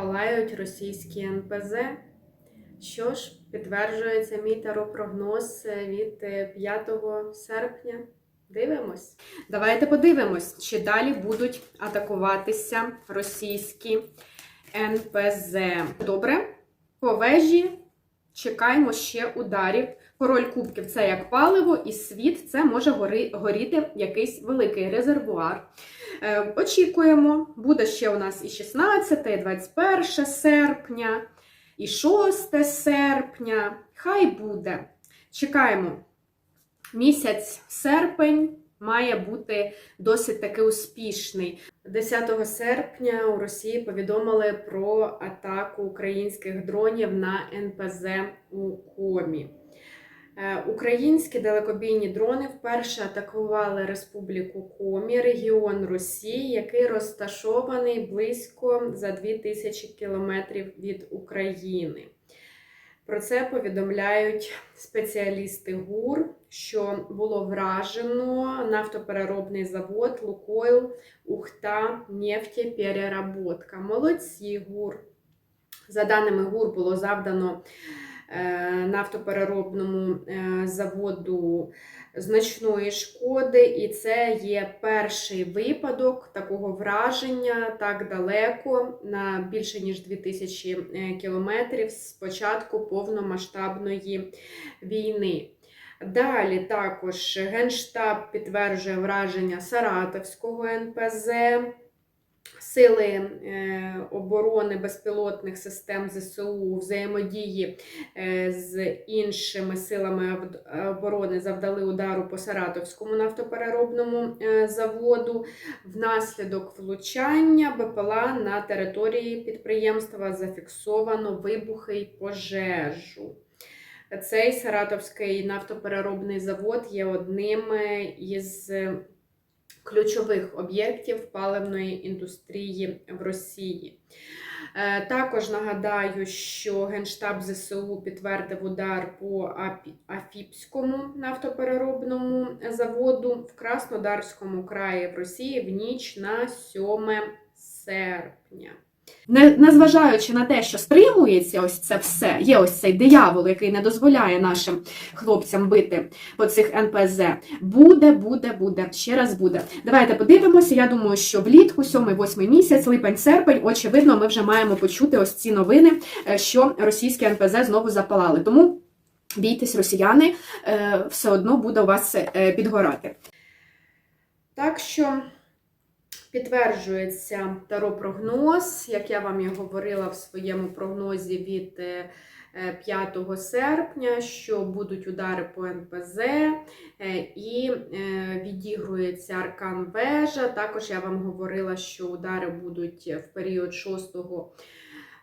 палають російські НПЗ. Що ж, підтверджується мій таропрогноз від е, 5 серпня. Дивимось. Давайте подивимось, чи далі будуть атакуватися російські НПЗ. Добре, по вежі чекаємо ще ударів. Король кубків це як паливо, і світ це може горіти якийсь великий резервуар. Е, очікуємо, буде ще у нас і 16, і 21 серпня, і 6 серпня. Хай буде. Чекаємо. Місяць серпень має бути досить таки успішний. 10 серпня у Росії повідомили про атаку українських дронів на НПЗ у Комі. Е, Українські далекобійні дрони вперше атакували Республіку Комі, регіон Росії, який розташований близько за 2000 кілометрів від України. Про це повідомляють спеціалісти ГУР, що було вражено нафтопереробний завод Лукойл Ухта нефтепереработка. Молодці ГУР. За даними ГУР, було завдано нафтопереробному е, заводу значної шкоди, і це є перший випадок такого враження так далеко, на більше ніж 2000 е, кілометрів з початку повномасштабної війни. Далі також Генштаб підтверджує враження Саратовського НПЗ. Сили е, оборони безпілотних систем ЗСУ взаємодії е, з іншими силами оборони завдали удару по Саратовському нафтопереробному е, заводу. Внаслідок влучання БПЛА на території підприємства зафіксовано вибухи й пожежу. Цей Саратовський нафтопереробний завод є одним із ключових об'єктів паливної індустрії в Росії. Е, Також нагадаю, що Генштаб ЗСУ підтвердив удар по Афіпському нафтопереробному заводу в Краснодарському краї в Росії в ніч на 7 серпня. Не, незважаючи на те, що стримується ось це все, є ось цей диявол, який не дозволяє нашим хлопцям бити по цих НПЗ. Буде, буде, буде, ще раз буде. Давайте подивимося. Я думаю, що влітку, 7-8 місяць, липень, серпень, очевидно, ми вже маємо почути ось ці новини, е, що російські НПЗ знову запалали. Тому бійтесь, росіяни, е, все одно буде у вас е, підгорати. Так що. Підтверджується таропрогноз, як я вам і говорила в своєму прогнозі від е, е, 5 серпня, що будуть удари по НПЗ е, і е, відігрується аркан вежа. Також я вам говорила, що удари будуть в період 6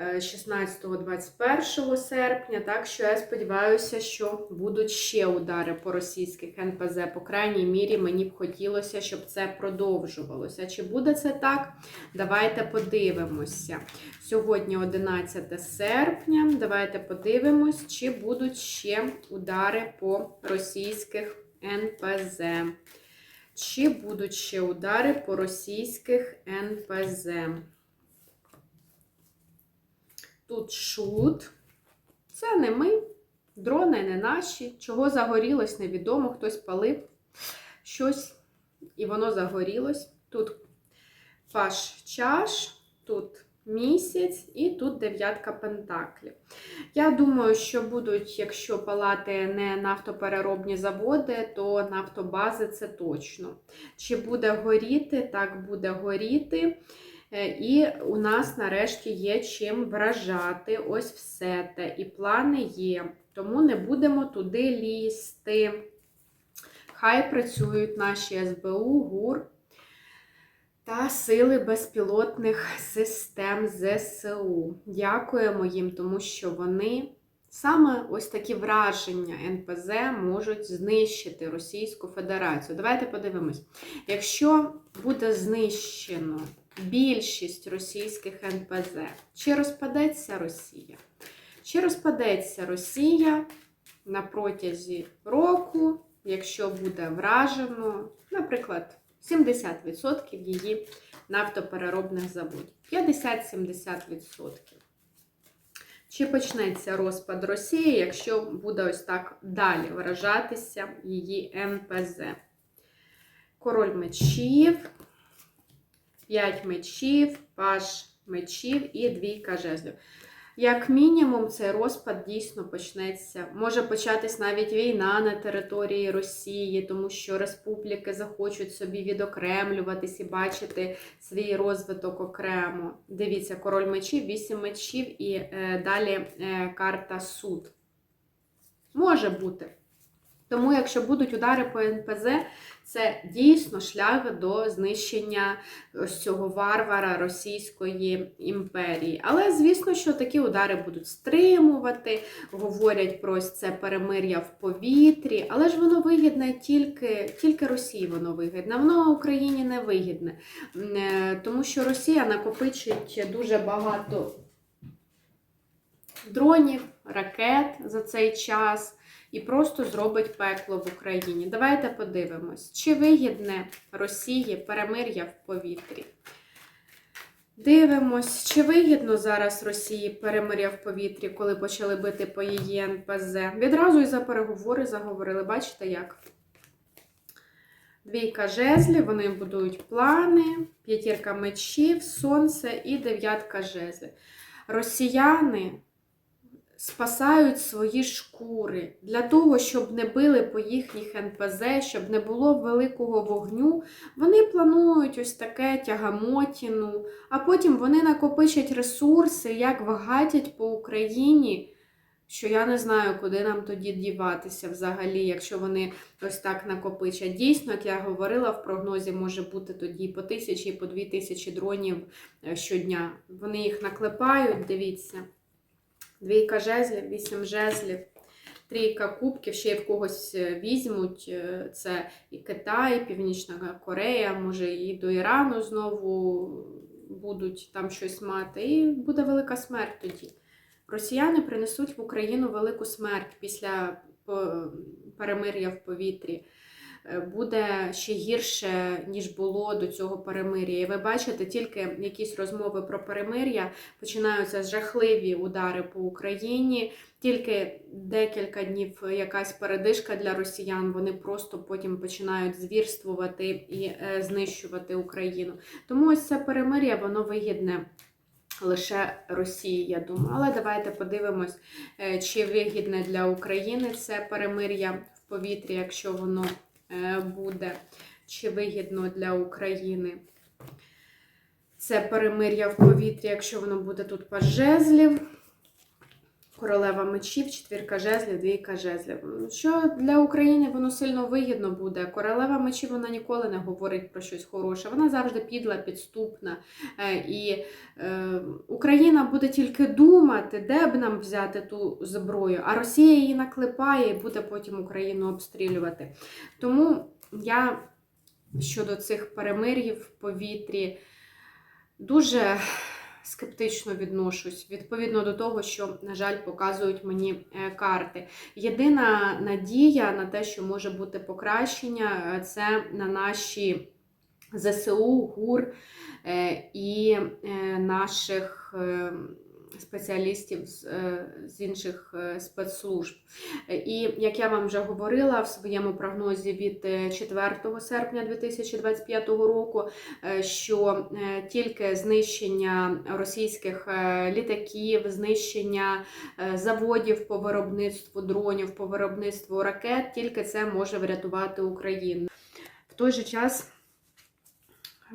16-21 серпня, так що я сподіваюся, що будуть ще удари по російських НПЗ. По крайній мірі, мені б хотілося, щоб це продовжувалося. Чи буде це так? Давайте подивимося. Сьогодні 11 серпня. Давайте подивимось, чи будуть ще удари по російських НПЗ. Чи будуть ще удари по російських НПЗ? Тут шут. Це не ми, дрони не наші. Чого загорілось, невідомо. Хтось палив щось, і воно загорілось. Тут паш чаш, тут місяць і тут дев'ятка пентаклів. Я думаю, що будуть, якщо палати не нафтопереробні заводи, то нафтобази це точно. Чи буде горіти? Так буде горіти. Е, І у нас нарешті є чим вражати ось все те. І плани є. Тому не будемо туди лізти. Хай працюють наші СБУ, ГУР та сили безпілотних систем ЗСУ. Дякуємо їм, тому що вони саме ось такі враження НПЗ можуть знищити Російську Федерацію. Давайте подивимось. Якщо буде знищено більшість російських НПЗ, чи розпадеться Росія? Чи розпадеться Росія на протязі року, якщо буде вражено, наприклад, 70% її нафтопереробних заводів. 50-70%. Чи почнеться розпад Росії, якщо буде ось так далі виражатися її НПЗ? Король мечів, 5 мечів, паш мечів і двійка жезлів. Як мінімум, цей розпад дійсно почнеться. Може початись навіть війна на території Росії, тому що республіки захочуть собі відокремлюватись і бачити свій розвиток окремо. Дивіться, король мечів, 8 мечів і е, далі е, карта суд. Може бути. Тому, якщо будуть удари по НПЗ, це дійсно шлях до знищення ось цього варвара Російської імперії. Але, звісно, що такі удари будуть стримувати, говорять про це перемир'я в повітрі, але ж воно вигідне тільки, тільки Росії воно вигідне, воно Україні не вигідне. Е, Тому що Росія накопичить дуже багато дронів, ракет за цей час і просто зробить пекло в Україні. Давайте подивимось, чи вигідне Росії перемир'я в повітрі. Дивимось, чи вигідно зараз Росії перемир'я в повітрі, коли почали бити по її НПЗ. Відразу і за переговори заговорили. Бачите як? Двійка жезлів, вони будують плани, п'ятірка мечів, сонце і дев'ятка жезлів. Росіяни спасають свої шкури для того, щоб не били по їхніх НПЗ, щоб не було великого вогню. Вони планують ось таке тягамотіну, а потім вони накопичать ресурси, як вгатять по Україні. Що я не знаю, куди нам тоді діватися взагалі, якщо вони ось так накопичать. Дійсно, як я говорила, в прогнозі може бути тоді по тисячі, по дві тисячі дронів е, щодня. Вони їх наклепають, дивіться. Двійка жезлів, вісім жезлів, трійка кубків, ще й в когось е, візьмуть. Е, Це і Китай, і Північна Корея, може і до Ірану знову будуть там щось мати. І буде велика смерть тоді. Росіяни принесуть в Україну велику смерть після перемир'я в повітрі. Е, Буде ще гірше, ніж було до цього перемир'я. І ви бачите, тільки якісь розмови про перемир'я починаються жахливі удари по Україні. Тільки декілька днів якась передишка для росіян. Вони просто потім починають звірствувати і е, знищувати Україну. Тому ось це перемир'я, воно вигідне лише Росії, я думаю. Але давайте подивимось, е, чи вигідне для України це перемир'я в повітрі, якщо воно буде, чи вигідно для України. Це перемир'я в повітрі, якщо воно буде тут по жезлів. Королева мечів, четвірка жезлів, двійка жезлів. Що для України воно сильно вигідно буде. Королева мечів вона ніколи не говорить про щось хороше. Вона завжди підла, підступна. Е, І е, Україна буде тільки думати, де б нам взяти ту зброю, а Росія її наклепає і буде потім Україну обстрілювати. Тому я щодо цих перемир'їв в повітрі дуже скептично відношусь відповідно до того, що, на жаль, показують мені е, карти. Єдина надія на те, що може бути покращення, е, це на наші ЗСУ, ГУР е, і наших спеціалістів з, е, з інших е, спецслужб. Е, І як я вам вже говорила в своєму прогнозі від е, 4 серпня 2025 року, е, що е, тільки знищення російських е, літаків, знищення е, заводів по виробництву дронів, по виробництву ракет, тільки це може врятувати Україну. В той же час.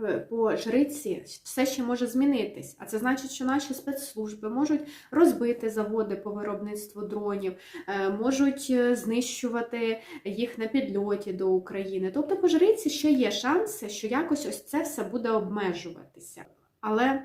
Е, По жриці все ще може змінитись, а це значить, що наші спецслужби можуть розбити заводи по виробництву дронів, е, можуть е, знищувати їх на підльоті до України. Тобто, по жриці ще є шанси, що якось ось це все буде обмежуватися. Але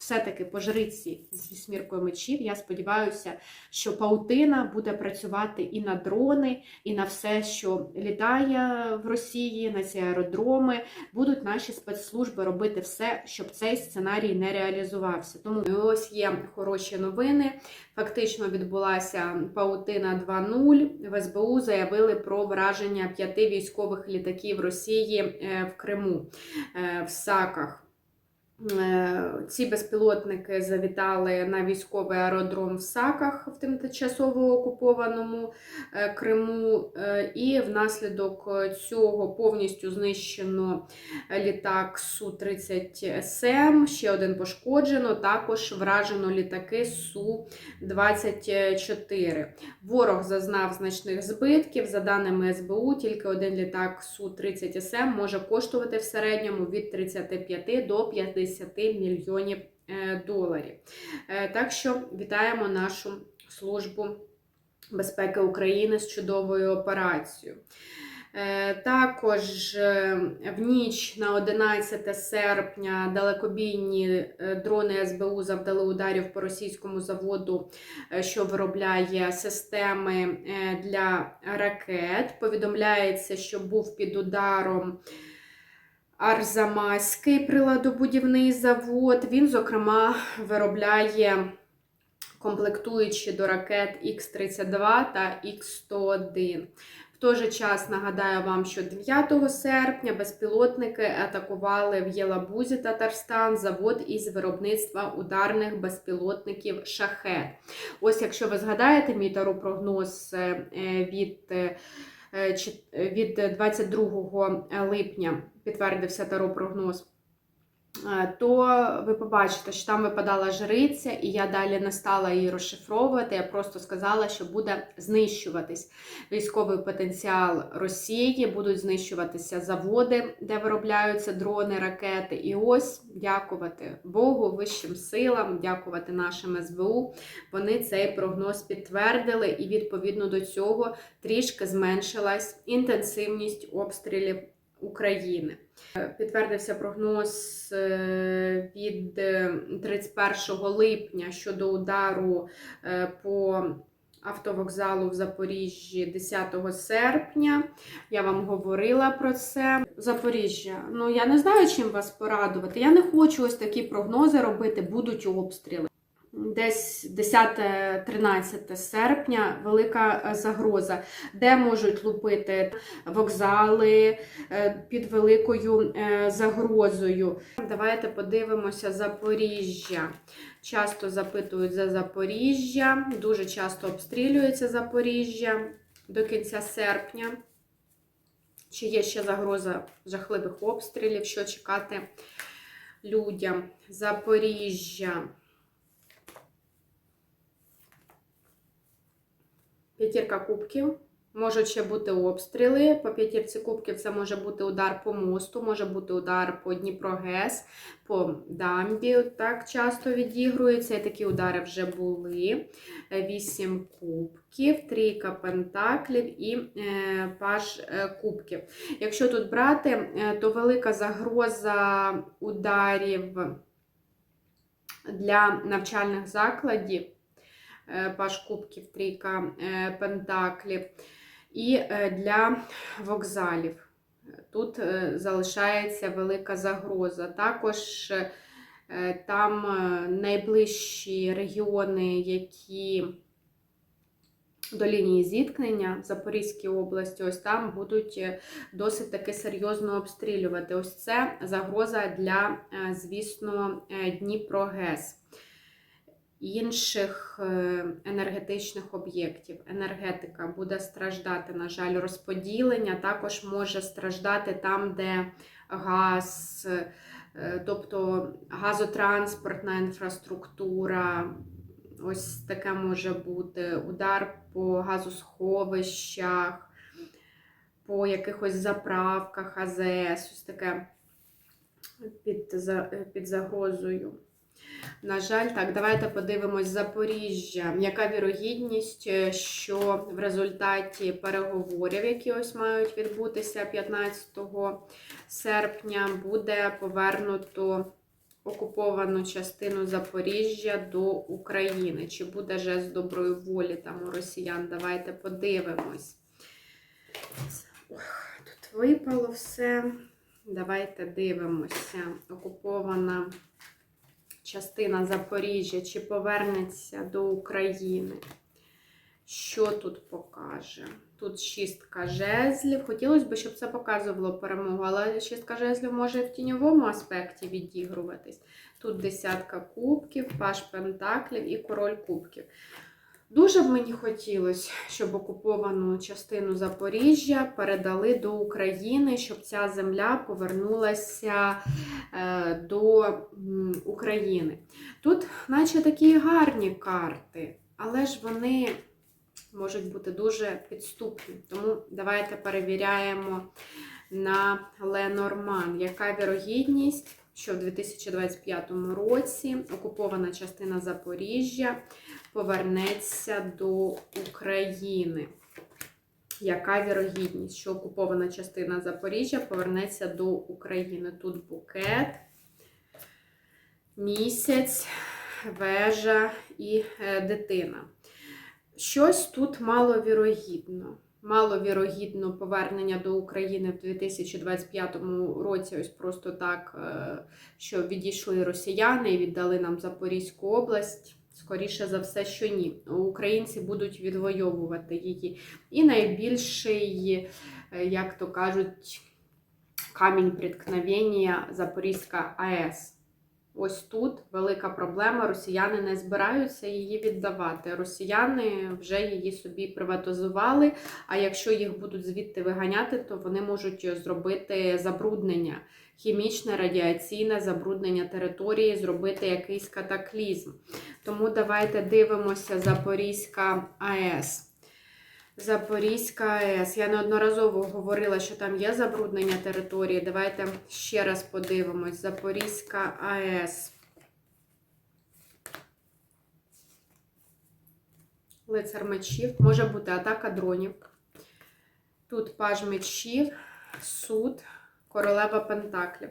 все-таки по жриці зі сміркою мечів, я сподіваюся, що паутина буде працювати і на дрони, і на все, що літає в Росії, на ці аеродроми. Будуть наші спецслужби робити все, щоб цей сценарій не реалізувався. Тому ось є хороші новини. Фактично відбулася паутина 2.0. В СБУ заявили про враження п'яти військових літаків Росії е, в Криму, е, в Саках. Е, Ці безпілотники завітали на військовий аеродром в Саках в тимчасово окупованому е, Криму, е, і внаслідок цього повністю знищено літак Су-30СМ, ще один пошкоджено, також вражено літаки Су-24. Ворог зазнав значних збитків. За даними СБУ, тільки один літак Су-30СМ може коштувати в середньому від 35 до 50 мільйонів е, доларів. Е, Так що вітаємо нашу службу безпеки України з чудовою операцією. Е, Також в ніч на 11 серпня далекобійні дрони СБУ завдали ударів по російському заводу, що виробляє системи для ракет. Повідомляється, що був під ударом. Арзамаський приладобудівний завод. Він, зокрема, виробляє комплектуючі до ракет Х-32 та Х-101. В той же час нагадаю вам, що 9 серпня безпілотники атакували в Єлабузі Татарстан завод із виробництва ударних безпілотників Шахет. Ось, якщо ви згадаєте, мій таропрогноз е, від е, від 22 липня підтвердився таропрогноз, е, то ви побачите, що там випадала жриця, і я далі не стала її розшифровувати. Я просто сказала, що буде знищуватись військовий потенціал Росії, будуть знищуватися заводи, де виробляються дрони, ракети. І ось дякувати Богу, вищим силам, дякувати нашим СБУ. Вони цей прогноз підтвердили, і відповідно до цього трішки зменшилась інтенсивність обстрілів України. Е, Підтвердився прогноз е, від е, 31 липня щодо удару е, по автовокзалу в Запоріжжі 10 серпня. Я вам говорила про це. Запоріжжя. Ну я не знаю, чим вас порадувати. Я не хочу ось такі прогнози робити, будуть обстріли. Десь 10-13 серпня велика е, загроза, де можуть лупити вокзали е, під великою е, загрозою. Давайте подивимося Запоріжжя. Часто запитують за Запоріжжя, дуже часто обстрілюється Запоріжжя до кінця серпня. Чи є ще загроза жахливих обстрілів, що чекати людям? Запоріжжя. П'ятірка кубків. Можуть ще бути обстріли. По п'ятірці кубків це може бути удар по мосту, може бути удар по Дніпрогес, по дамбі. Так часто відігруються. І такі удари вже були. Вісім кубків, трійка пентаклів і е, паж е, кубків. Якщо тут брати, е, то велика загроза ударів для навчальних закладів. Е, Паш кубків, трійка е, пентаклів. І е, для вокзалів. Тут залишається велика загроза. Також там найближчі регіони, які до лінії зіткнення в Запорізькій області, ось там будуть досить таки серйозно обстрілювати. Ось це загроза для, звісно, е, Дніпрогес інших е, енергетичних об'єктів. Енергетика буде страждати, на жаль, розподілення, також може страждати там, де газ, е, тобто газотранспортна інфраструктура. Ось таке може бути удар по газосховищах, по якихось заправках АЗС, ось таке під, під загрозою. На жаль, так, давайте подивимось Запоріжжя. Яка вірогідність, е, що в результаті переговорів, які ось мають відбутися 15 серпня, буде повернуто окуповану частину Запоріжжя до України? Чи буде жест доброї волі там у росіян? Давайте подивимось. Ох, тут випало все. Давайте дивимося. Окупована частина Запоріжжя чи повернеться до України? Що тут покаже? Тут шістка жезлів. Хотілося б, щоб це показувало перемогу, але шістка жезлів може в тіньовому аспекті відігруватись. Тут десятка кубків, паш пентаклів і король кубків. Дуже б мені хотілося, щоб окуповану частину Запоріжжя передали до України, щоб ця земля повернулася е, до України. Тут, наче такі гарні карти, але ж вони можуть бути дуже підступні. Тому давайте перевіряємо на Ленорман. Яка вірогідність, що в 2025 році окупована частина Запоріжжя повернеться до України? Яка вірогідність, що окупована частина Запоріжжя повернеться до України? Тут букет, місяць, вежа і е, дитина. Щось тут маловірогідно. Маловірогідно повернення до України в 2025 році, ось просто так, е, що відійшли росіяни і віддали нам Запорізьку область. Скоріше за все, що ні. Українці будуть відвоювати її. І найбільший, е, як то кажуть, камінь преткновення Запорізька АЕС. Ось тут велика проблема. Росіяни не збираються її віддавати. Росіяни вже її собі приватизували. А якщо їх будуть звідти виганяти, то вони можуть зробити забруднення, хімічне, радіаційне забруднення території, зробити якийсь катаклізм. Тому давайте дивимося Запорізька АЕС. Запорізька АЕС. Я неодноразово говорила, що там є забруднення території. Давайте ще раз подивимось. Запорізька АЕС. Лицар мечів. Може бути атака дронів. Тут паж мечів, суд, королева пентаклів.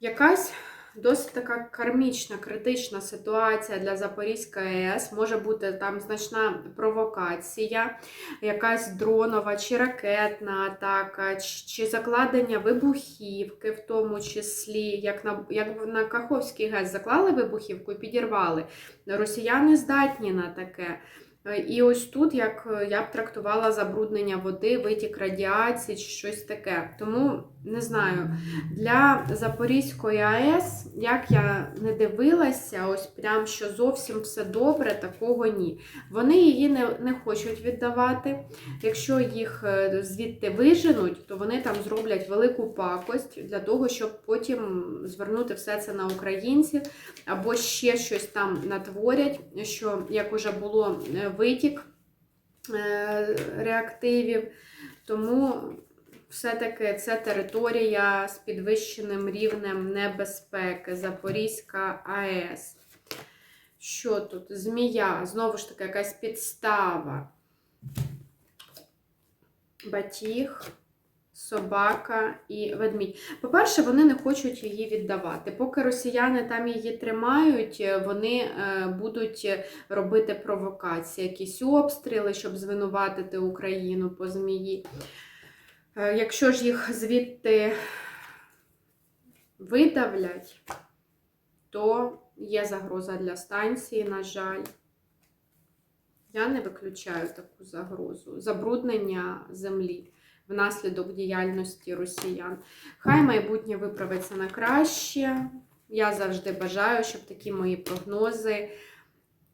Якась досить така кармічна, критична ситуація для Запорізької АЕС. Може бути там значна провокація, якась дронова чи ракетна атака, чи- чи закладення вибухівки, в тому числі, як на, як на Каховський ГЕС заклали вибухівку і підірвали. Росіяни здатні на таке. Е, І ось тут, як е, я б трактувала забруднення води, витік радіації чи щось таке. Тому не знаю, для Запорізької АЕС, як я не дивилася, ось прям що зовсім все добре, такого ні. Вони її не, не хочуть віддавати. Якщо їх е, звідти виженуть, то вони там зроблять велику пакость для того, щоб потім звернути все це на українців або ще щось там натворять, що як уже було витік е, реактивів. Тому все-таки це територія з підвищеним рівнем небезпеки, Запорізька АЕС. Що тут? Змія, знову ж таки, якась підстава. Батіг, собака і ведмідь. По-перше, вони не хочуть її віддавати. Поки росіяни там її тримають, е, вони е, будуть робити провокації, якісь обстріли, щоб звинуватити Україну по змії. Е, Якщо ж їх звідти видавлять, то є загроза для станції, на жаль. Я не виключаю таку загрозу. Забруднення землі внаслідок діяльності росіян. Хай майбутнє виправиться на краще. Я завжди бажаю, щоб такі мої прогнози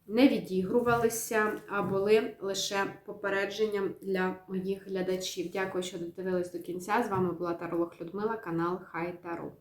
не відігрувалися, а були лише попередженням для моїх глядачів. Дякую, що додивились до кінця. З вами була Таролог Людмила, канал Хай Таро.